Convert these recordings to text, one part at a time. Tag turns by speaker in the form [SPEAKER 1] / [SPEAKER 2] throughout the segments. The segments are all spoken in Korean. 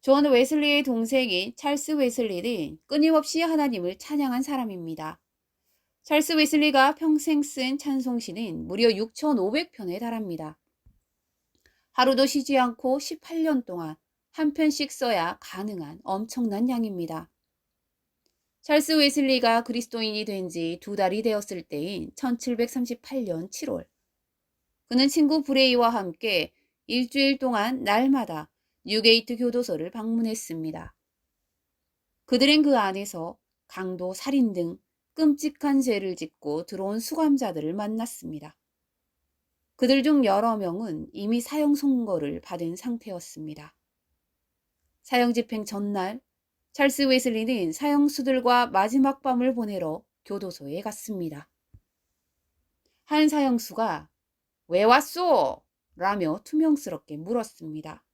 [SPEAKER 1] 존 웨슬리의 동생인 찰스 웨슬리는 끊임없이 하나님을 찬양한 사람입니다. 찰스 웨슬리가 평생 쓴 찬송시는 무려 6,500편에 달합니다. 하루도 쉬지 않고 18년 동안 한 편씩 써야 가능한 엄청난 양입니다. 찰스 웨슬리가 그리스도인이 된 지 두 달이 되었을 때인 1738년 7월. 그는 친구 브레이와 함께 일주일 동안 날마다 뉴게이트 교도소를 방문했습니다. 그들은 그 안에서 강도, 살인 등 끔찍한 죄를 짓고 들어온 수감자들을 만났습니다. 그들 중 여러 명은 이미 사형 선고를 받은 상태였습니다. 사형 집행 전날 찰스 웨슬리는 사형수들과 마지막 밤을 보내러 교도소에 갔습니다. 한 사형수가 왜 왔소? 라며 투명스럽게 물었습니다.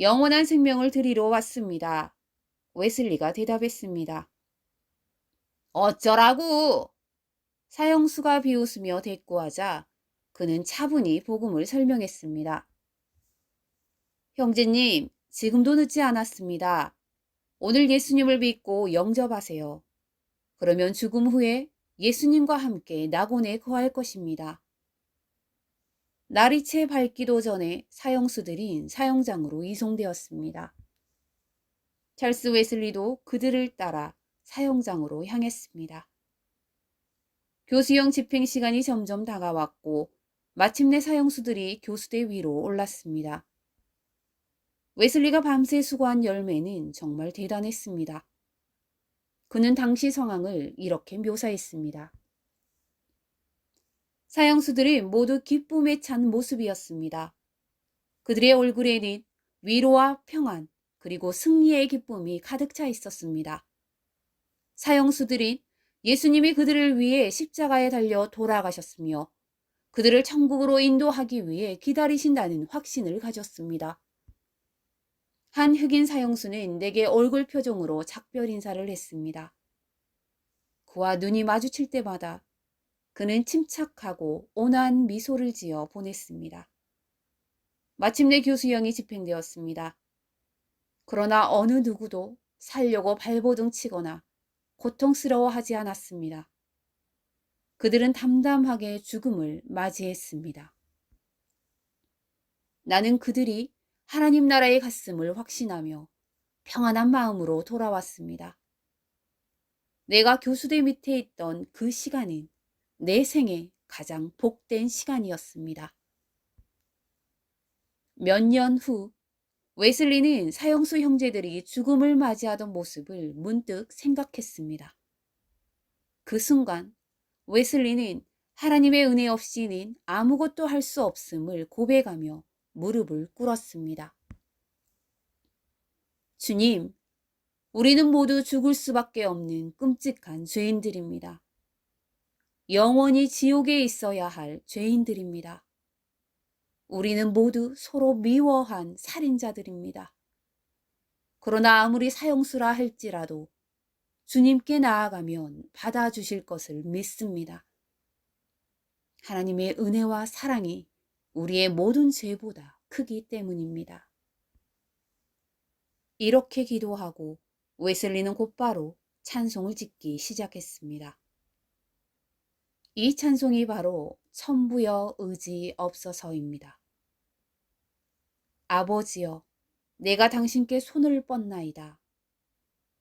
[SPEAKER 1] 영원한 생명을 드리러 왔습니다. 웨슬리가 대답했습니다. 어쩌라고? 사형수가 비웃으며 대꾸하자 그는 차분히 복음을 설명했습니다. 형제님, 지금도 늦지 않았습니다. 오늘 예수님을 믿고 영접하세요. 그러면 죽음 후에 예수님과 함께 낙원에 거할 것입니다. 날이 채 밝기도 전에 사형수들인 사형장으로 이송되었습니다. 찰스 웨슬리도 그들을 따라 사형장으로 향했습니다. 교수형 집행 시간이 점점 다가왔고 마침내 사형수들이 교수대 위로 올랐습니다. 웨슬리가 밤새 수고한 열매는 정말 대단했습니다. 그는 당시 상황을 이렇게 묘사했습니다. 사형수들이 모두 기쁨에 찬 모습이었습니다. 그들의 얼굴에는 위로와 평안, 그리고 승리의 기쁨이 가득 차 있었습니다. 사형수들은 예수님이 그들을 위해 십자가에 달려 돌아가셨으며 그들을 천국으로 인도하기 위해 기다리신다는 확신을 가졌습니다. 한 흑인 사형수는 내게 얼굴 표정으로 작별 인사를 했습니다. 그와 눈이 마주칠 때마다 그는 침착하고 온화한 미소를 지어 보냈습니다. 마침내 교수형이 집행되었습니다. 그러나 어느 누구도 살려고 발버둥 치거나 고통스러워하지 않았습니다. 그들은 담담하게 죽음을 맞이했습니다. 나는 그들이 하나님 나라에 갔음을 확신하며 평안한 마음으로 돌아왔습니다. 내가 교수대 밑에 있던 그 시간은 내 생에 가장 복된 시간이었습니다. 몇 년 후 웨슬리는 사형수 형제들이 죽음을 맞이하던 모습을 문득 생각했습니다. 그 순간 웨슬리는 하나님의 은혜 없이는 아무것도 할 수 없음을 고백하며 무릎을 꿇었습니다. 주님, 우리는 모두 죽을 수밖에 없는 끔찍한 죄인들입니다. 영원히 지옥에 있어야 할 죄인들입니다. 우리는 모두 서로 미워한 살인자들입니다. 그러나 아무리 사형수라 할지라도 주님께 나아가면 받아주실 것을 믿습니다. 하나님의 은혜와 사랑이 우리의 모든 죄보다 크기 때문입니다. 이렇게 기도하고 웨슬리는 곧바로 찬송을 짓기 시작했습니다. 이 찬송이 바로 천부여 의지 없어서입니다. 아버지여, 내가 당신께 손을 뻗나이다.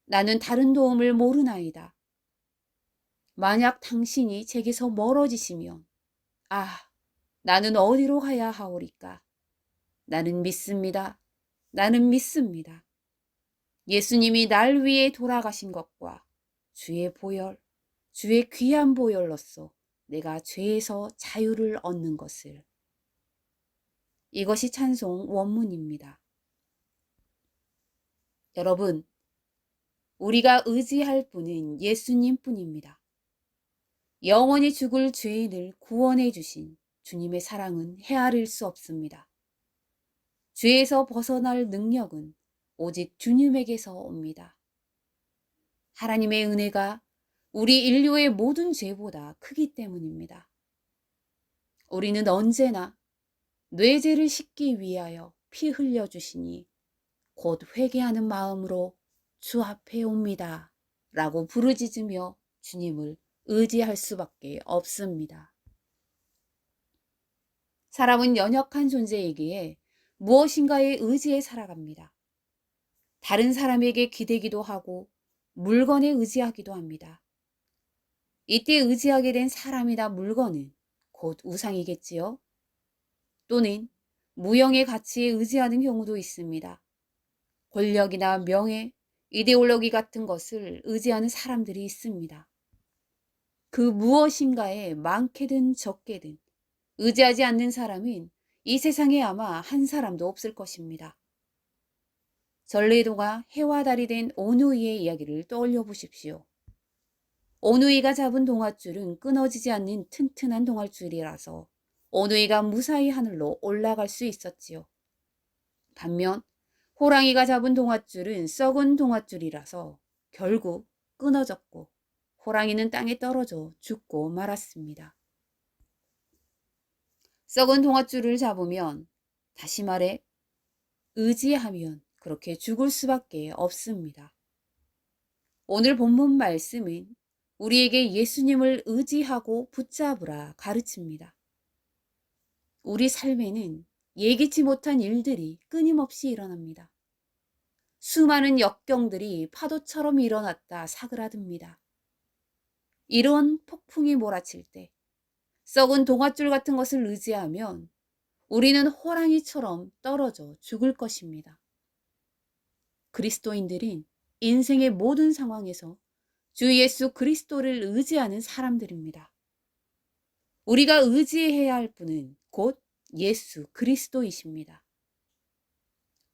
[SPEAKER 1] 나는 다른 도움을 모르나이다. 만약 당신이 제게서 멀어지시면, 아, 나는 어디로 가야 하오리까? 나는 믿습니다. 나는 믿습니다. 예수님이 날 위해 돌아가신 것과 주의 보혈, 주의 귀한 보혈로서 내가 죄에서 자유를 얻는 것을. 이것이 찬송 원문입니다. 여러분, 우리가 의지할 분은 예수님 뿐입니다. 영원히 죽을 죄인을 구원해 주신 주님의 사랑은 헤아릴 수 없습니다. 죄에서 벗어날 능력은 오직 주님에게서 옵니다. 하나님의 은혜가 우리 인류의 모든 죄보다 크기 때문입니다. 우리는 언제나 뇌죄를 씻기 위하여 피 흘려 주시니 곧 회개하는 마음으로 주 앞에 옵니다. 라고 부르짖으며 주님을 의지할 수밖에 없습니다. 사람은 연약한 존재이기에 무엇인가에 의지해 살아갑니다. 다른 사람에게 기대기도 하고 물건에 의지하기도 합니다. 이때 의지하게 된 사람이나 물건은 곧 우상이겠지요. 또는 무형의 가치에 의지하는 경우도 있습니다. 권력이나 명예, 이데올로기 같은 것을 의지하는 사람들이 있습니다. 그 무엇인가에 많게든 적게든 의지하지 않는 사람은 이 세상에 아마 한 사람도 없을 것입니다. 전래도가 해와 달이 된 오누이의 이야기를 떠올려 보십시오. 오누이가 잡은 동아줄은 끊어지지 않는 튼튼한 동아줄이라서 오누이가 무사히 하늘로 올라갈 수 있었지요. 반면 호랑이가 잡은 동아줄은 썩은 동아줄이라서 결국 끊어졌고 호랑이는 땅에 떨어져 죽고 말았습니다. 썩은 동아줄을 잡으면 다시 말해 의지하면 그렇게 죽을 수밖에 없습니다. 오늘 본문 말씀은 우리에게 예수님을 의지하고 붙잡으라 가르칩니다. 우리 삶에는 예기치 못한 일들이 끊임없이 일어납니다. 수많은 역경들이 파도처럼 일어났다 사그라듭니다. 이런 폭풍이 몰아칠 때 썩은 동아줄 같은 것을 의지하면 우리는 호랑이처럼 떨어져 죽을 것입니다. 그리스도인들은 인생의 모든 상황에서 주 예수 그리스도를 의지하는 사람들입니다. 우리가 의지해야 할 분은 곧 예수 그리스도이십니다.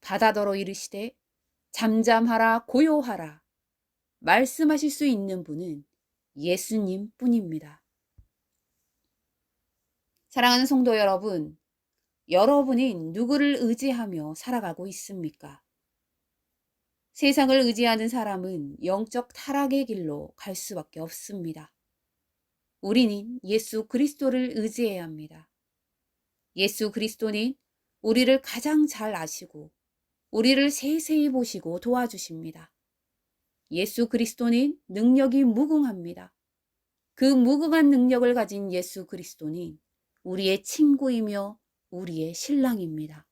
[SPEAKER 1] 바다더러 이르시되 잠잠하라 고요하라 말씀하실 수 있는 분은 예수님 뿐입니다. 사랑하는 성도 여러분, 여러분은 누구를 의지하며 살아가고 있습니까? 세상을 의지하는 사람은 영적 타락의 길로 갈 수밖에 없습니다. 우리는 예수 그리스도를 의지해야 합니다. 예수 그리스도는 우리를 가장 잘 아시고 우리를 세세히 보시고 도와주십니다. 예수 그리스도는 능력이 무궁합니다. 그 무궁한 능력을 가진 예수 그리스도는 우리의 친구이며 우리의 신랑입니다.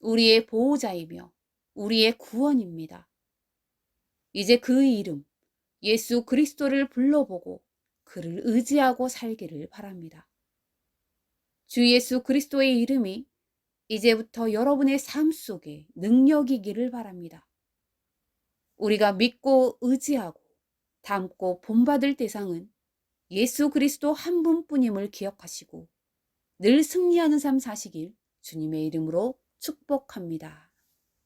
[SPEAKER 1] 우리의 보호자이며 우리의 구원입니다. 이제 그 이름, 예수 그리스도를 불러보고 그를 의지하고 살기를 바랍니다. 주 예수 그리스도의 이름이 이제부터 여러분의 삶 속에 능력이기를 바랍니다. 우리가 믿고 의지하고 담고 본받을 대상은 예수 그리스도 한 분뿐임을 기억하시고 늘 승리하는 삶 사시길 주님의 이름으로 축복합니다.